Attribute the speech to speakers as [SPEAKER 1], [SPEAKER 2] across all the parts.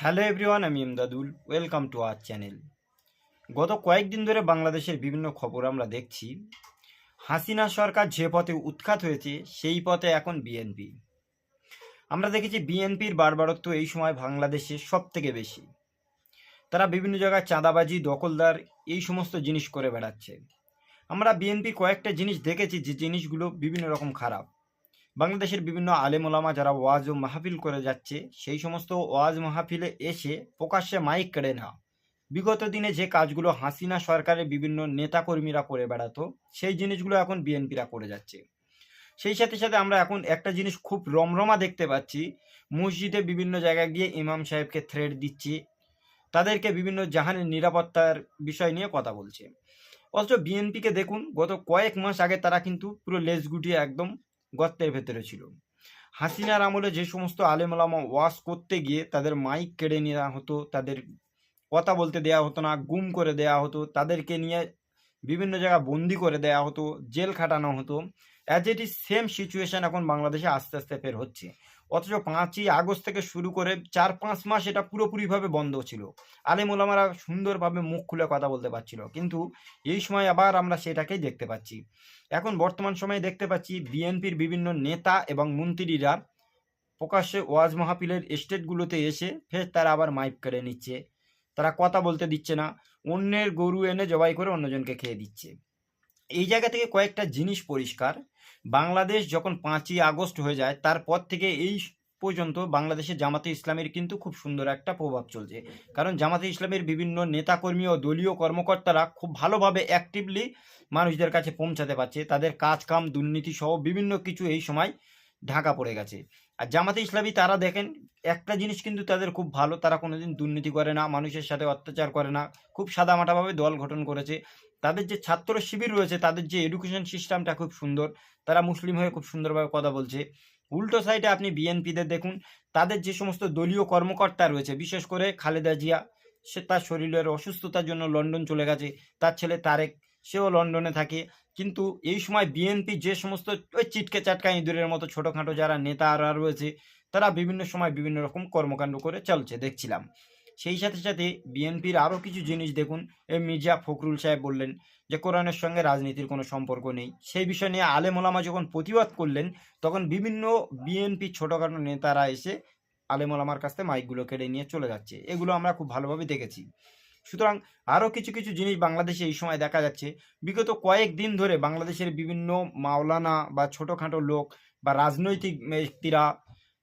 [SPEAKER 1] Hello everyone, আমি Imdadul welcome to our channel. গত কয়েকদিন ধরে বাংলাদেশের বিভিন্ন খবর আমরা দেখছি। হাসিনা সরকার যে পথে উৎখাত হয়েছে, সেই পথে এখন বিএনপি। আমরা দেখেছি বিএনপির বারবারত্ব এই সময় বাংলাদেশে সব থেকে বেশি। তারা বিভিন্ন জায়গায় চাঁদাবাজি, দখলদার, এই সমস্ত জিনিস করে বেড়াচ্ছে। আমরা বিএনপি কয়েকটা জিনিস দেখেছি, যে জিনিসগুলো বিভিন্ন রকম খারাপ। বাংলাদেশের বিভিন্ন আলেমোলামা যারা ওয়াজ ও মাহফিল করে যাচ্ছে, সেই সমস্ত ওয়াজ মাহফিলে এসে প্রকাশ্যে মাইক কেড়ে না বিগত দিনে যে কাজগুলো হাসিনা সরকারের বিভিন্ন নেতাকর্মীরা করে বেড়াতো, সেই জিনিসগুলো এখন বিএনপিরা করে যাচ্ছে। সেই সাথে সাথে আমরা এখন একটা জিনিস খুব রমরমা দেখতে পাচ্ছি, মসজিদে বিভিন্ন জায়গায় গিয়ে ইমাম সাহেবকে থ্রেড দিচ্ছে, তাদেরকে বিভিন্ন জাহানের নিরাপত্তার বিষয় নিয়ে কথা বলছে। অথচ বিএনপিকে দেখুন, গত কয়েক মাস আগে তারা কিন্তু পুরো লেজ গুটিয়ে একদম গর্তের ভেতরে ছিল। হাসিনার আমলে যে সমস্ত আলেমলামা ওয়াশ করতে গিয়ে তাদের মাইক কেড়ে নেওয়া হতো, তাদের কথা বলতে দেয়া হতো না, গুম করে দেয়া হতো, তাদেরকে নিয়ে বিভিন্ন জায়গায় বন্দি করে দেয়া হতো, জেল খাটানো হতো। As it is same situation এখন বাংলাদেশে আস্তে আস্তে ফের হচ্ছে। অথচ পাঁচই আগস্ট থেকে শুরু করে চার পাঁচ মাস এটা পুরোপুরিভাবে বন্ধ ছিল। আলেম ওলামারা সুন্দরভাবে মুখ খুলে কথা বলতে পারছিল, কিন্তু এই সময় আবার আমরা সেটাকেই দেখতে পাচ্ছি। এখন বর্তমান সময়ে দেখতে পাচ্ছি বিএনপির বিভিন্ন নেতা এবং মন্ত্রীরা প্রকাশ্যে ওয়াজ মাহফিলের স্টেটগুলোতে এসে ফের তারা আবার মাইক কেড়ে নিচ্ছে। তারা কথা বলতে দিচ্ছে না, অন্যের গরু এনে জবাই করে অন্যজনকে খেয়ে দিচ্ছে। এই জায়গা থেকে কয়েকটা জিনিস পরিষ্কার। বাংলাদেশ যখন পাঁচই আগস্ট হয়ে যায়, তারপর থেকে এই পর্যন্ত বাংলাদেশে জামাতে ইসলামের কিন্তু খুব সুন্দর একটা প্রভাব চলছে। কারণ জামাতে ইসলামের বিভিন্ন নেতাকর্মী ও দলীয় কর্মকর্তারা খুব ভালোভাবে অ্যাক্টিভলি মানুষদের কাছে পৌঁছাতে পারছে। তাদের কাজ কাম দুর্নীতি সহ বিভিন্ন কিছু এই সময় ঢাকা পড়ে গেছে। আর জামাতে ইসলামী তারা দেখেন, একটা জিনিস কিন্তু তাদের খুব ভালো, তারা কোনোদিন দুর্নীতি করে না, মানুষের সাথে অত্যাচার করে না, খুব সাদামাটাভাবে দল গঠন করেছে। তাদের যে ছাত্র শিবির রয়েছে, তাদের যে এডুকেশন সিস্টেমটা খুব সুন্দর, তারা মুসলিম হয়ে খুব সুন্দরভাবে কথা বলছে। উল্টো সাইডে আপনি বিএনপিদের দেখুন, তাদের যে সমস্ত দলীয় কর্মকর্তা রয়েছে, বিশেষ করে খালেদা জিয়া, সে তার শরীরের অসুস্থতার জন্য লন্ডন চলে গেছে, তার ছেলে তারেক, সেও লন্ডনে থাকে। কিন্তু এই সময় বিএনপি যে সমস্ত ওই চিটকে চাটকা ইঁদুরের মতো ছোটোখাটো যারা নেতারা রয়েছে, তারা বিভিন্ন সময় বিভিন্ন রকম কর্মকাণ্ড করে চলছে, দেখছিলাম। সেই সাথে সাথে বিএনপির আরও কিছু জিনিস দেখুন, এই মির্জা ফখরুল সাহেব বললেন যে, কোরআনের সঙ্গে রাজনীতির কোনো সম্পর্ক নেই। সেই বিষয় নিয়ে আলেমোলামা যখন প্রতিবাদ করলেন, তখন বিভিন্ন বিএনপি ছোটোখাটো নেতারা এসে আলেমোলামার কাছ থেকে মাইকগুলো কেড়ে নিয়ে চলে যাচ্ছে। এগুলো আমরা খুব ভালোভাবে দেখেছি। সুতরাং আরও কিছু কিছু জিনিস বাংলাদেশে এই সময় দেখা যাচ্ছে। বিগত কয়েক দিন ধরে বাংলাদেশের বিভিন্ন মাওলানা বা ছোটোখাটো লোক বা রাজনৈতিক ব্যক্তিরা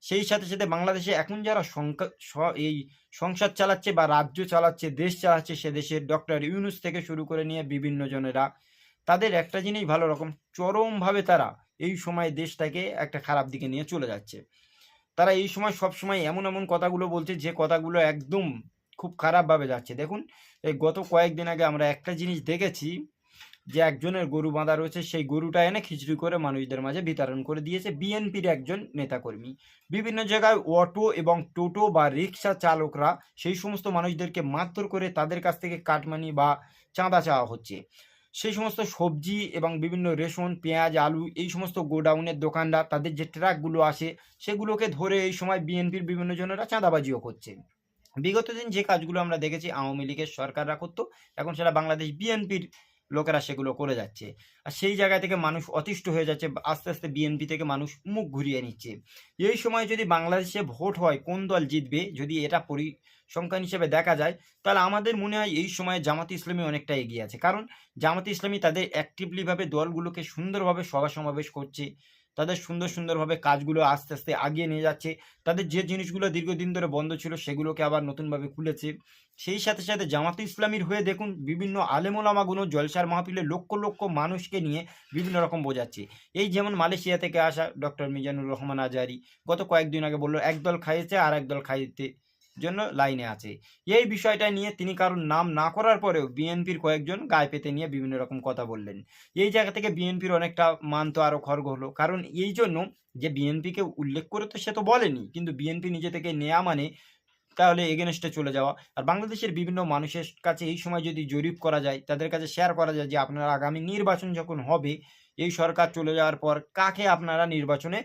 [SPEAKER 1] সেই সাথে সাথে বাংলাদেশে এখন যারা এই সংসার চালাচ্ছে বা রাজ্য চালাচ্ছে, দেশ চালাচ্ছে, সে দেশের ডক্টর ইউনুস থেকে শুরু করে নিয়ে বিভিন্ন জনেরা, তাদের একটা জিনিস ভালো রকম, চরমভাবে তারা এই সময় দেশটাকে একটা খারাপ দিকে নিয়ে চলে যাচ্ছে। তারা এই সময় সব সময় এমন এমন কথাগুলো বলছে, যে কথাগুলো একদম খুব খারাপভাবে যাচ্ছে। দেখুন, এই গত কয়েকদিন আগে আমরা একটা জিনিস দেখেছি যে একজনের গরু বাঁধা রয়েছে, সেই গরুটা এনে খিচড়ি করে মানুষদের মাঝে বিতরণ করে দিয়েছে বিএনপির একজন নেতাকর্মী। বিভিন্ন জায়গায় অটো এবং টোটো বা রিক্সা চালকরা সেই সমস্ত মানুষদেরকে মারধর করে তাদের কাছ থেকে কাটমানি বা চাঁদা চাওয়া হচ্ছে। সেই সমস্ত সবজি এবং বিভিন্ন রেশন, পেঁয়াজ, আলু এই সমস্ত গোডাউনের দোকানদার, তাদের যে ট্রাকগুলো আসে, সেগুলোকে ধরে এই সময় বিএনপির বিভিন্ন জনেরা চাঁদাবাজিও করছে। বিগত দিন যে কাজগুলো আমরা দেখেছি আওয়ামী লীগের সরকাররা করতো, এখন সেটা বাংলাদেশ বিএনপির লোকেরা সেগুলো করে যাচ্ছে। আর সেই জায়গা থেকে মানুষ অতিষ্ঠ হয়ে যাচ্ছে, আস্তে আস্তে বিএনপি থেকে মানুষ মুখ ঘুরিয়ে নিচ্ছে। এই সময় যদি বাংলাদেশে ভোট হয়, কোন দল জিতবে, যদি এটা পরিসংখ্যান হিসেবে দেখা যায়, তাহলে আমাদের মনে হয় এই সময়ে জামাত ইসলামী অনেকটা এগিয়ে আছে। কারণ জামাত ইসলামী তাদের অ্যাক্টিভলিভাবে দলগুলোকে সুন্দরভাবে সভা সমাবেশ করছে তাদের সুন্দর সুন্দরভাবে কাজগুলো আস্তে আস্তে আগিয়ে নিয়ে যাচ্ছে। তাদের যে জিনিসগুলো দীর্ঘদিন ধরে বন্ধ ছিল সেগুলোকে আবার নতুনভাবে খুলেছে। সেই সাথে সাথে জামাতে ইসলামীর হয়ে দেখুন বিভিন্ন আলেমোলামাগুলো জলসার মাহফিলে লক্ষ লক্ষ মানুষকে নিয়ে বিভিন্ন রকম বোঝাচ্ছে। এই যেমন মালয়েশিয়া থেকে আসা ডক্টর মিজানুর রহমান আজারি গত কয়েকদিন আগে বলল, একদল খাইয়েছে আর একদল খাইতে জন্য লাইনে আছে। এই বিষয়টা নিয়ে তিনি কারোর নাম না করার পরেও বিএনপির কয়েকজন গায়ে পেতে নিয়ে বিভিন্ন রকম কথা বললেন। এই জায়গা থেকে বিএনপির অনেকটা মান তো আরও খর্গ হলো। কারণ এই জন্য যে বিএনপিকে উল্লেখ করে তো সে তো বলেনি, কিন্তু বিএনপি নিজে থেকে নেয়া মানে তাহলে এগেনস্টে চলে যাওয়া। আর বাংলাদেশের বিভিন্ন মানুষের কাছে এই সময় যদি জরিপ করা যায়, তাদের কাছে শেয়ার করা যায় যে আপনারা আগামী নির্বাচন যখন হবে, এই সরকার চলে যাওয়ার পর কাকে আপনারা নির্বাচনে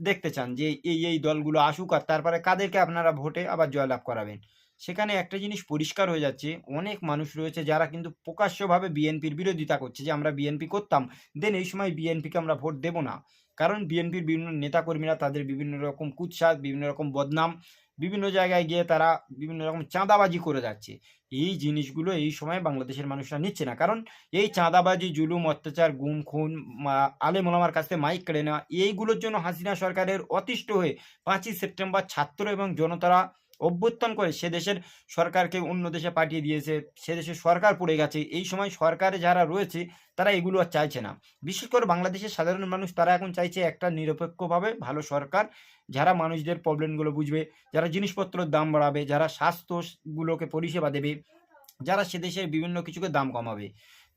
[SPEAKER 1] দেখতে চান যে এই এই দলগুলো আসুক আর তারপরে কাদেরকে আপনারা ভোটে আবার জয়লাভ করাবেন। সেখানে একটা জিনিস পরিষ্কার হয়ে যাচ্ছে, অনেক মানুষ রয়েছে যারা কিন্তু প্রকাশ্যভাবে বিএনপির বিরোধিতা করছে যে আমরা বিএনপি করতাম, দেন এই সময় বিএনপিকে আমরা ভোট দেব না। কারণ বিএনপির বিভিন্ন নেতাকর্মীরা তাদের বিভিন্ন রকম কুৎসাত বিভিন্ন রকম বদনাম বিভিন্ন জায়গায় গিয়ে তারা বিভিন্ন রকম চাঁদাবাজি করে যাচ্ছে। এই জিনিসগুলো এই সময় বাংলাদেশের মানুষরা নিচ্ছে না। কারণ এই চাঁদাবাজি, জুলুম, অত্যাচার, গুম, খুন আলে মোলামার কাছ মাইক কেড়ে নেওয়া, এইগুলোর জন্য হাসিনা সরকারের অতিষ্ঠ হয়ে পাঁচই সেপ্টেম্বর ছাত্র এবং জনতারা অভ্যুত্থান করে সে দেশের সরকারকে অন্য দেশে পাঠিয়ে দিয়েছে, সে দেশের সরকার পড়ে গেছে, এই সময় সরকারে যারা রয়েছে, তারা এগুলো আর চাইছে না। বিশেষ করে বাংলাদেশের সাধারণ মানুষ, তারা এখন চাইছে একটা নিরপেক্ষভাবে ভালো সরকার, যারা মানুষদের প্রবলেমগুলো বুঝবে, যারা জিনিসপত্রের দাম বাড়াবে, যারা স্বাস্থ্যগুলোকে পরিষেবা দেবে, যারা সে দেশের বিভিন্ন কিছুকে দাম কমাবে।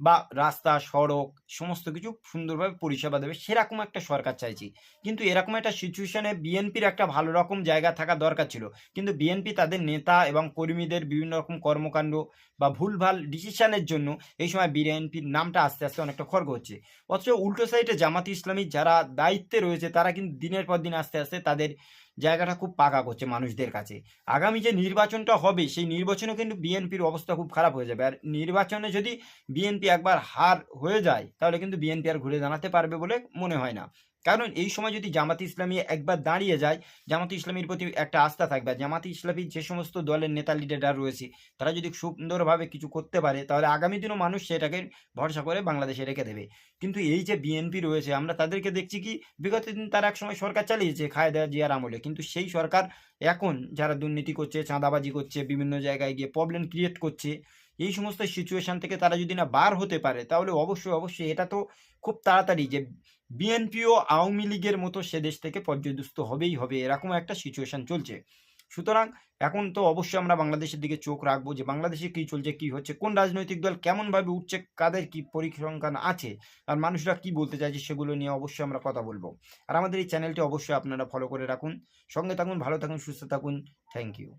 [SPEAKER 1] বা রাস্তা, সড়ক, সমস্ত কিছু সুন্দরভাবে পরিষেবা দেবে। সেরকম একটা সরকার চাইছি। কিন্তু এরকম একটা সিচুয়েশনে বিএনপির একটা ভালো রকম জায়গা থাকা দরকার ছিল। কিন্তু বিএনপি তাদের নেতা এবং কর্মীদের বিভিন্ন রকম কর্মকাণ্ড বা ভুলভাল ডিসিশনের জন্য এই সময় বিএনপির নামটা আস্তে আস্তে অনেকটা খর্গ হচ্ছে। অথচ উল্টো সাইডে জামাত ইসলামী যারা দায়িত্বে রয়েছে, তারা কিন্তু দিনের পর দিন আস্তে আস্তে তাদের জায়গাটা খুব পাকা করছে মানুষদের কাছে। আগামী যে নির্বাচনটা হবে, সেই নির্বাচনে কিন্তু বিএনপির অবস্থা খুব খারাপ হয়ে যাবে। আর নির্বাচনে যদি বিএনপি একবার হার হয়ে যায়, তাহলে কিন্তু বিএনপি আর ঘুরে দাঁড়াতে পারবে বলে মনে হয় না। কারণ এই সময় যদি জামাত ইসলামী একবার দাঁড়িয়ে যায়, জামাত ইসলামীর প্রতি একটা আস্থা থাকবে। জামাত ইসলামী যে সমস্ত দলের নেতা লিডাররা রয়েছে, তারা যদি সুন্দরভাবে কিছু করতে পারে, তাহলে আগামী দিনও মানুষ সেটাকে ভরসা করে বাংলাদেশে রেখে দেবে। কিন্তু এই যে বিএনপি রয়েছে, আমরা তাদেরকে দেখছি কি, বিগত দিন তারা একসময় সরকার চালিয়েছে খায়দা জিয়ার আমলে। কিন্তু সেই সরকার এখন যারা দুর্নীতি করছে, চাঁদাবাজি করছে, বিভিন্ন জায়গায় গিয়ে প্রবলেম ক্রিয়েট করছে এই সমস্ত সিচুয়েশন থেকে তারা যদি না বার হতে পারে, তাহলে অবশ্যই অবশ্যই এটা তো খুব তাড়াতাড়ি যে বিএনপিও আওয়ামী লীগের মতো সে দেশ থেকে পর্যদুস্ত হবেই হবে, এরকম একটা সিচুয়েশন চলছে। সুতরাং এখন তো অবশ্যই আমরা বাংলাদেশের দিকে চোখ রাখব যে বাংলাদেশে কী চলছে, কী হচ্ছে, কোন রাজনৈতিক দল কেমনভাবে উঠছে, কাদের কি পরিসংখ্যান আছে, আর মানুষরা কি বলতে চাইছে সেগুলো নিয়ে অবশ্যই আমরা কথা বলব। আর আমাদের এই চ্যানেলটি অবশ্যই আপনারা ফলো করে রাখুন। সঙ্গে থাকুন, ভালো থাকুন, সুস্থ থাকুন। Thank you